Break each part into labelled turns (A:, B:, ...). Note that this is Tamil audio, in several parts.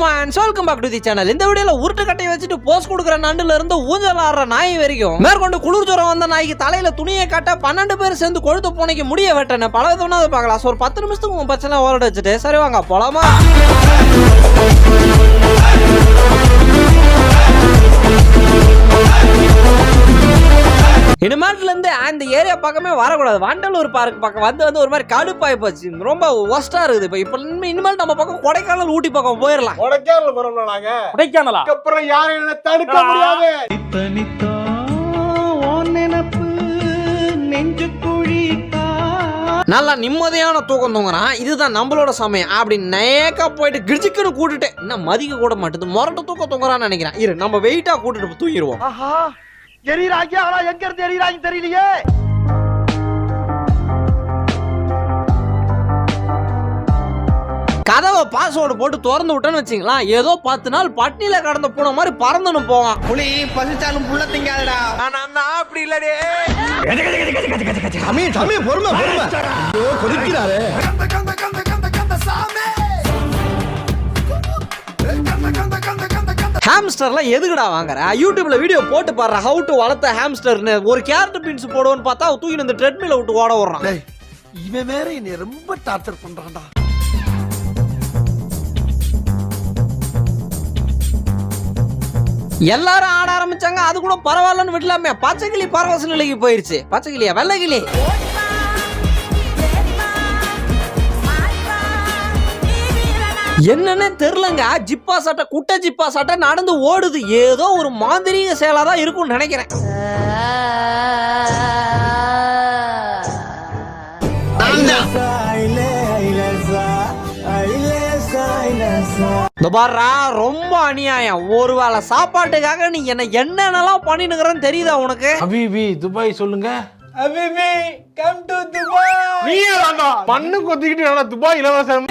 A: Man welcome back to the channel இந்த வீடியோல உருட்டு கட்டையை வச்சுட்டு போஸ் கொடுக்குற நண்டுல இருந்து ஊஞ்சல் ஆடுற நாய் வரைக்கும் மேற்கொண்டு குளிர் ஜுரம் வந்த நாய்க்கு தலையில துணியை கட்ட பன்னெண்டு பேர் சேர்ந்து கொழுத்து பூனைக்கு முடிய வெட்டன. பல விதம்னா அதை பார்க்கலாம். ஒரு பத்து நிமிஷத்துக்கு உங்க பிரச்சனை ஓரட வச்சுட்டு சரி வாங்க போலாமா? இனிமேட்ல இருந்து அந்த ஏரியா பக்கமே வரக்கூடாது. வண்டலூர் பார்க் பக்கம் வந்து வந்து ஒரு மாதிரி கடுப்பாய் போச்சு. ரொம்ப ஒஸ்டா இருக்குது. இப்போ இப்போ இனிமேல் நம்ம பக்கம் கொடைக்கானல் ஊட்டி பக்கம் போயிடலாம்
B: கொடைக்கானல் நாங்க?
C: கொடைக்கானலா?
B: அதுக்கப்புறம் யாரும் என்ன தடுக்க முடியாது.
A: நல்லா நிம்மதியான தூக்கம் தூங்குறான் இதுதான் நம்மளோட சமயம். அப்படி நேக்கா போயிட்டு கிடிச்சுக்குன்னு கூட்டுட்டு என்ன மதிக்க கூட மாட்டுது. முரட்டு தூக்கம் தூங்குறான்னு நினைக்கிறேன். இரு நம்ம வெயிட்டா கூட்டிட்டு தூங்கிடுவோம்
B: ஆஹா. எரியறாங்க ஆனா எங்க இருந்து எரியறாங்க தெரியலையே.
A: கதவை பாஸ்வேர்டு போட்டு திறந்து விட்டேன்னு வச்சுங்களா ஏதோ பத்து நாள் பட்னியில கடந்த பூனை மாதிரி பறந்துன்னு போவான்.
D: புலி பசிச்சாலும் புள்ள திங்காதடா.
B: அப்படி இல்லடே
D: சாமி சாமி பொறுமை பொறுமை. கொதிக்கிறாரு.
A: ஹாம்ஸ்டர்லாம் எதுக்குடா வாங்குற? யூடியூப்ல வீடியோ போட்டு பாடுற. ஹவு டு வளர்த்த ஹாம்ஸ்டர்னு ஒரு கேரட் பீன்ஸ் போடுவோன்னு பார்த்தா தூக்கி இந்த ட்ரெட்மில விட்டு ஓட விடுறான்.
D: டேய் இவன் வேற என்னை ரொம்ப டார்ச்சர் பண்றான்டா.
A: எல்லாரும் ஆட ஆரம்பிச்சாங்க. அது கூட பரவாயில்லன்னு விடலாமே. பச்சைக்கிளி பரவச நிலைக்கு போயிருச்சு. பச்சைக்கிளியா? வெள்ளைக்கிளி. என்னன்னே தெரிலங்க ஜிப்பா சட்டை குட்டை ஜிப்பா சட்டை நடந்து ஓடுது. ஏதோ ஒரு மாந்திரீக செயலா தான் இருக்கும்னு நினைக்கிறேன். இந்த பாருடா ரொம்ப அநியாயம். ஒருவேளை சாப்பாட்டுக்காக நீ என்ன என்னென்னலாம் பண்ணினுக்கிறன்னு தெரியுதா உனக்கு?
C: ஹபீபி துபாய் சொல்லுங்க.
B: அபிபி கம் டு துபாய் நீயே தாண்டா மண்ணு கொத்திக்கிட்டு நல்லா துபாய் இலவசம்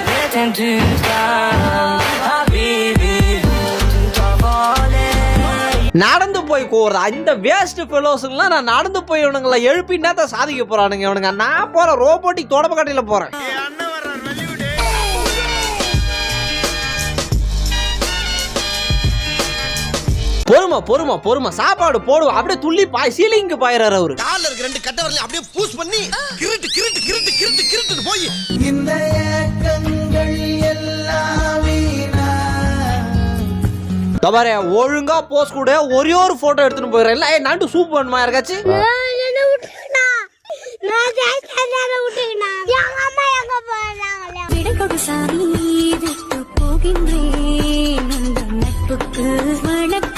A: நடந்து போய் கூறுறா இந்த வேஸ்ட் ஃபெலோஸுங்களாம் நான் நடந்து போய் இவனுங்களை எழுப்பி என்னத்த சாதிக்க போறானுங்க. இவனுங்க நான் போறேன் ரோபோட்டிக் தொடப்ப கட்டையில போறேன். பொறுமை பொறுமை பொறுமை. சாப்பாடு போடுவோம் அப்படியே துள்ளி பாய் சீலிங்க்கு பாயிறாரு அவரு.
D: கால்ல இருக்க ரெண்டு கட்ட வரல அப்படியே பூஸ் பண்ணி கிருட்டு கிருட்டு கிருட்டு கிருட்டு கிருட்டு போய் இந்த ஏக்கங்கள் எல்லாம் வீணா.
A: இதோ பாரு ஒழுங்கா போஸ்ட் கூட. ஒரே ஒரு போட்டோ எடுத்துட்டு போயிடுறேன் இல்ல நண்டு சூப் பண்ணுமா யாருக்காச்சு?
E: என்ன விட்டுக்கினா நான் ஜெயிச்சதால விட்டுக்கினா எங்க அம்மா எங்க போறாங்களே? விடு கொடு சாமி விட்டு போகின்றேன்.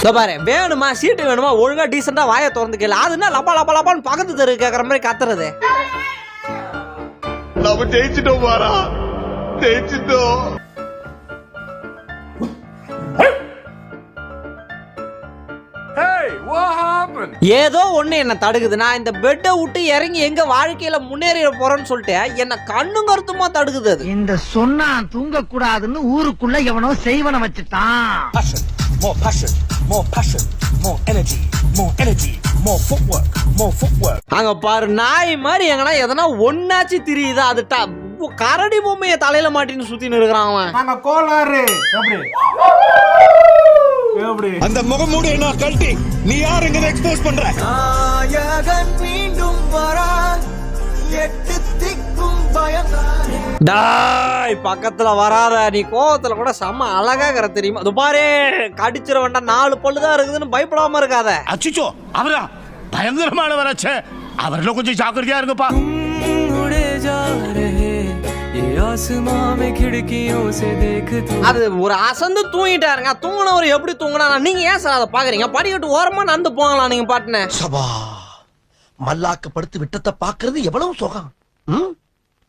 A: இதோ பாரு வேணுமா சீட்டு வேணுமா ஒழுங்கா டீசெண்டா வாயை திறந்து கேளு. அதுனா லப்பா லப்பா லப்பான்னு பக்கத்து தெரு கேக்குற மாதிரி கத்துறது?
B: நம்ம ஜெயிச்சிட்டோம் பாரா ஜெயிச்சிட்டோம்.
A: ஏதோ ஒண்ணு என்ன தடுக்குது. நான் இந்த பெட்டை விட்டு இறங்கி எங்க வாழ்க்கையில முன்னேறிட போறேன்னு சொல்லிட்டு என்ன கண்ணும் கருத்துமா தடுக்குது அது.
F: இந்த சொன்னா தூங்க கூடாதுன்னு ஊருக்குள்ள எவனோ செய்வன வச்சுட்டான்.
G: More passion, more passion, more energy, more energy, more footwork, more footwork.
A: அங்க பாரு நாய் மாதிரி எங்கன்னா எதனா ஒன்னாச்சு தெரியுதா? அது கரடி பொம்மைய தலையில மாட்டின்னு சுத்தின்னு இருக்கிறான் அவன்.
B: நாங்க கோளாறு. எப்படி? எப்படி?
G: அந்த முகமூடி என்ன கழட்டி? நீ யாருங்க எக்ஸ்போஸ் பண்ற?
D: நாயகன் மீண்டும் வரா எட்டு பயந்தானே
A: டாய் பக்கத்துல வராத. நீ கோவத்துல கூட செம்ம அழகா இருக்கிற தெரியுமா? அது பாரு கடிச்சிட வேண்டாம். நாலு பல்லு தான் இருக்குதுன்னு பயப்படாம இருக்காத.
G: அச்சிச்சோ அவரா? பயங்கரமானவராச்சே அவர்ல கொஞ்சம் ஜாக்கிரதையா இருங்கப்பா.
A: அது ஒரு அசந்து தூங்கிட்டாருங்க. தூங்கினவர் எப்படி தூங்கினா நீங்க ஏன் சார் அதை பாக்குறீங்க? படிக்கட்டு ஓரமா நடந்து போகலாம் நீங்க பாட்டுன
D: சபா மல்லாக்க படுத்து விட்டத்தை பாக்குறது எவ்வளவு சுகம். ம்?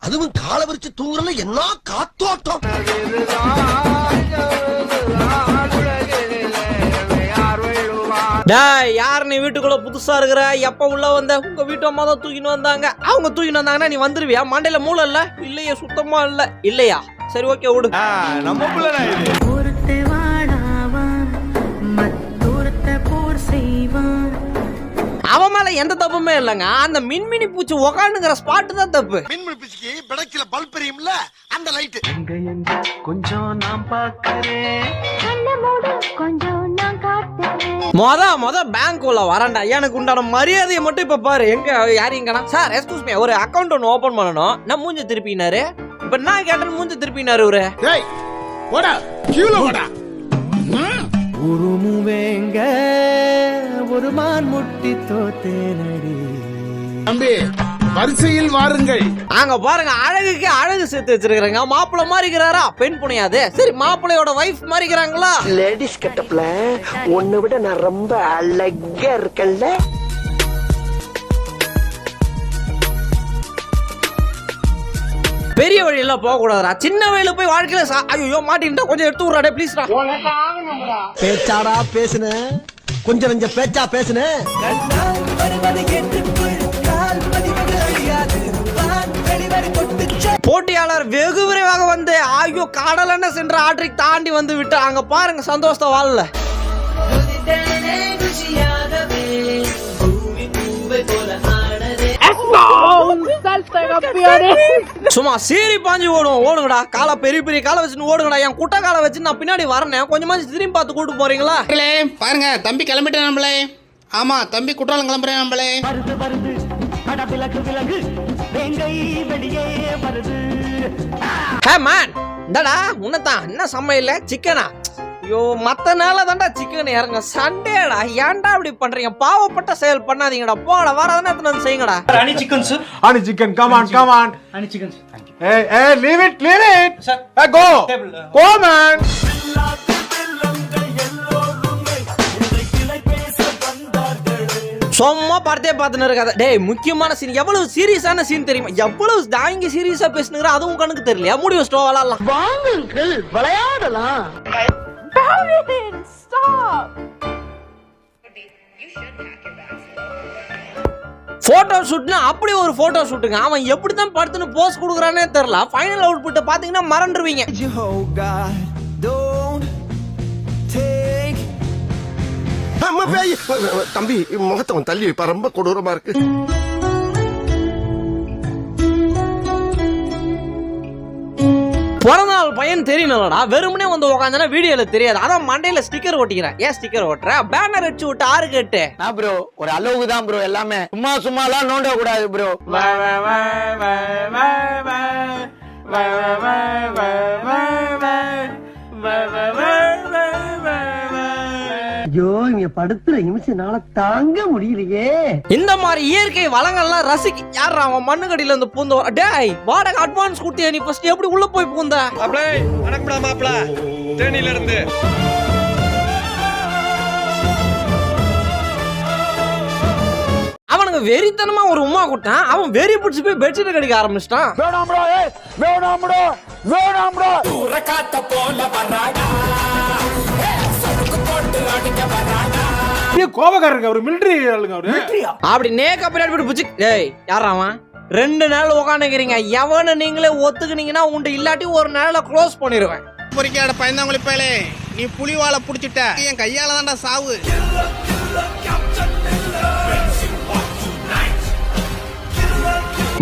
D: அதுவும் காலை விரிச்சு தூங்குறல என்ன காத்தோட்டம்?
A: டாய் யார் நீ வீட்டுக்குள்ள புதுசா இருக்கிற? எப்ப உள்ள வந்த? உங்க வீட்டு அம்மா தான் தூக்கின்னு வந்தாங்க. அவங்க தூக்கின்னு வந்தாங்கன்னா நீ வந்துருவியா? மண்டையில மூளை இல்ல? இல்லையா சுத்தமா இல்ல. இல்லையா? சரி ஓகே விடு.
B: நம்ம
A: அவன் மேல எந்த தப்புமே இல்லைங்க. அந்த மின்மினி பூச்சி உக்காந்துங்கிற ஸ்பாட்டு தான் தப்பு.
D: பிடக்கில பல்ப் எரியும்ல அந்த லைட்
E: கண்ணை மூடு கொஞ்சம் நான் காட்டுறேன்.
A: மொத மொத பேங்க் உள்ள வரேன்டா. எனக்கு உண்டான மரியாதையை மட்டும் இப்ப பாரு. எங்க யார் எங்கண்ணா சார் எக்ஸ்கூஸ் மீ ஒரு அக்கௌண்ட் ஒன்று ஓபன் பண்ணணும். நான் மூஞ்சி திருப்பினாரு? இப்ப நான் கேட்டேன் மூஞ்சி திருப்பினாரு இவரு?
D: ஏய் போடா. கியூல போடா.
C: உருமுவேங்க ஒரு மான் முட்டி தோத்தேனடி.
D: தம்பி வரிசையில் வாருங்கள்.
A: அங்க பாருங்க அழகுக்கு அழகு சேர்த்து வச்சிருக்காங்க மாப்பிள்ளை மாறிக்கிறாரா? பெண் புனையாது. சரி மாப்பிள்ளையோட வைஃப் மாறிக்கிறாங்களா?
F: லேடிஸ் கெட்டப்ல உன்னை விட நான் ரொம்ப அழகா இருக்கேன்ல.
A: பெரிய வழியில போக கூடாதுடா சின்ன வழியில போய் வாழ்க்கையில ஐயோ மாட்டின்ட்டா கொஞ்சம் எடுத்து விட்றாடே ப்ளீஸ்டா
F: பேச்சாடா பேசுன. கொஞ்சம் நெஞ்ச பேச்சா பேசுன.
A: போட்டியாளர் வெகு விரைவாக வந்து ஆகியோ கடல் என்ன சென்ற ஆற்றை தாண்டி வந்து விட்டு அங்க பாருங்க சந்தோஷத்தை வாழல. சும்மா சீரி பாஞ்சு ஓடும் ஓடுங்கடா. காலை பெரிய பெரிய காலை வச்சுன்னு ஓடுங்கடா. என் குட்டை காலை வச்சு நான் பின்னாடி வரேன் கொஞ்சமா திரும்பி பார்த்து கூட்டு போறீங்களா?
H: பாருங்க தம்பி கிளம்பிட்டேன் நம்மளே. ஆமா தம்பி குற்றாலம் கிளம்புறேன் நம்மளே.
F: பட விலகு விலகு வேங்கை வெளியே வருது
A: ஹே மேன் இந்தடா உன்னதான் என்ன சமையல சிக்கனா ஐயோ மத்த நாள தான்டா சிக்கன் இறங்க சண்டேடா ஏன்டா இப்படி பண்றீங்க பாவப்பட்ட செயல் பண்ணாதீங்கடா போட வரதானே எத்தனை வந்து செய்யுங்கடா
B: Honey chicken, come on, come on. Honey chicken. Hey, hey, leave it, leave it. Sir. Hey, go. Go, man.
A: சும்மா படத்தே பார்த்துன்னு இருக்காத. டேய் முக்கியமான சீன் எவ்வளவு சீரியஸான சீன் தெரியுமா? எவ்வளவு தாங்கி சீரியஸா பேசுனுங்கிற அதுவும் கணக்கு தெரியலையா? முடி வச்சுட்டோம் விளாடலாம்
F: வாங்குங்கள் விளையாடலாம்.
A: போட்டோ ஷூட்னா அப்படி ஒரு போட்டோ ஷூட்டுங்க அவன் எப்படி தான் படுத்துன்னு போஸ் கொடுக்குறானே தெரியல. ஃபைனல் அவுட்புட்டை பாத்தீங்கன்னா மறந்துடுவீங்க
D: அம்மா பேய் தம்பி முகத்தவன் தள்ளி வைப்பா ரொம்ப கொடூரமா இருக்கு
A: பிறந்தநாள் பையன் தெரியணும்லடா வெறுமனே வந்து உட்காந்தனா வீடியோல தெரியாது அதான் மண்டையில ஸ்டிக்கர் ஒட்டிக்கிறேன் ஏன் ஸ்டிக்கர் ஒட்டுற பேனர் அடிச்சு விட்டு ஆறு கேட்டு
F: நான் ப்ரோ ஒரு அளவுக்கு தான் ப்ரோ எல்லாமே சும்மா சும்மாலாம் நோண்ட கூடாது ப்ரோ ஐயோ இங்க படுத்துற நிமிஷம்னால தாங்க முடியலையே.
A: இந்த மாதிரி இயற்கை வளங்கள்லாம் ரசிக்க யார் அவன் மண்ணுக்கடியில இருந்து பூந்த டேய் வாடகை அட்வான்ஸ் கொடுத்தியா நீ ஃபர்ஸ்ட் எப்படி உள்ள போய் பூந்த?
B: வணக்கம்டா மாப்பிள. தேனியில இருந்து
A: அவனுங்க வெறித்தனமா ஒரு உமா கொடுத்தான் அவன் வெறி பிடிச்சி போய் பெட்ஷீட் கடிக்க ஆரம்பிச்சிட்டான்.
F: வேணாம் ப்ரோ வேணாம் ப்ரோ வேணாம் ப்ரோ
B: அப்படியே கோபக்காரங்க அவரு மிலிட்டரி ஆளுங்க அவரு.
A: அப்படி நேக்க பின்னாடி போய் பிடிச்சி டேய் யார் அவன்? ரெண்டு நாள் உட்காந்துக்கிறீங்க எவனை நீங்களே ஒத்துக்குனீங்கன்னா உண்டு இல்லாட்டி ஒரு நாள்ல க்ளோஸ் பண்ணிடுவேன்
H: பொறிக்காட பயந்தாங்குழி பயலே நீ புலிவாலை புடிச்சிட்ட. என் கையால தான்டா சாவு.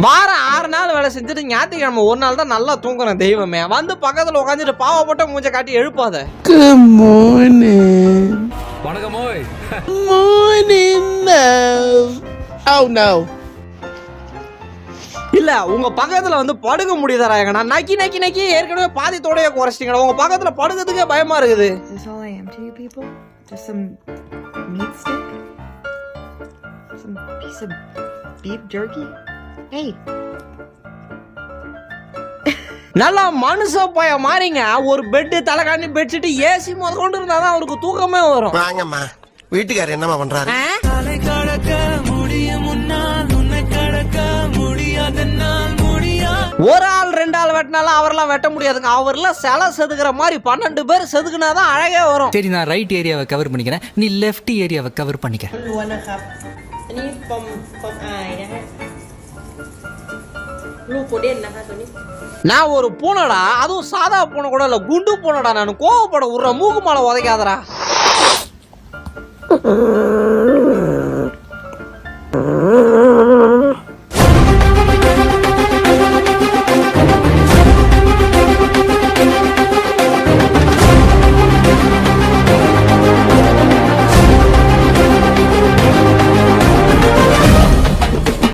A: வாரம் ஆறு நாள் வேலை செஞ்சுட்டு ஞாயிற்றுக்கிழமை ஒரு நாள் தான் நல்லா தூங்குறேன் தெய்வமே. வந்து பக்கத்துல உட்காந்துட்டு பாவப்பட்ட மூஞ்ச காட்டி எழுப்பாத. இல்ல உங்க பக்கத்துல வந்து படுக்க முடியுதாரா எங்கண்ணா? நக்கி நக்கி நக்கி ஏற்கனவே பாதி தோடைய குறைச்சிட்டீங்கடா. உங்க பக்கத்துல படுக்கிறதுக்கே பயமா இருக்குது?
I: Some piece of beef jerky?
A: நல்லா மனுஷ பய மாறிங்க. ஒரு பெட்டு தலைகாணி பெட்ஷீட் ஏசி முத கொண்டு இருந்தாதான் அவருக்கு தூக்கமே வரும்.
D: வாங்கம்மா. வீட்டுக்காரர் என்னம்மா பண்றாரு?
C: தலை கடக்க முடியும் முன்னால் உன்னை கடக்க முடியாத நாள் முடியா?
A: ஒரு ஆள் ரெண்டு ஆள் வெட்டினாலும் அவரெல்லாம் வெட்ட முடியாதுங்க. அவர்லாம் சிலை செதுக்குற மாதிரி பன்னெண்டு பேர் செதுக்குனாதான் அழகே வரும்.
J: சரி நான் ரைட் ஏரியாவை கவர் பண்ணிக்கிறேன். நீ லெஃப்ட் ஏரியாவை கவர் பண்ணிக்க.
K: ப்ளூ கொடியன் நகை
A: நான் ஒரு பூனைடா அதுவும் சாதா பூனை கூட இல்லை குண்டு பூனைடா நான் கோவப்பட விட்ற மூக்கு மாலை உதைக்காதடா.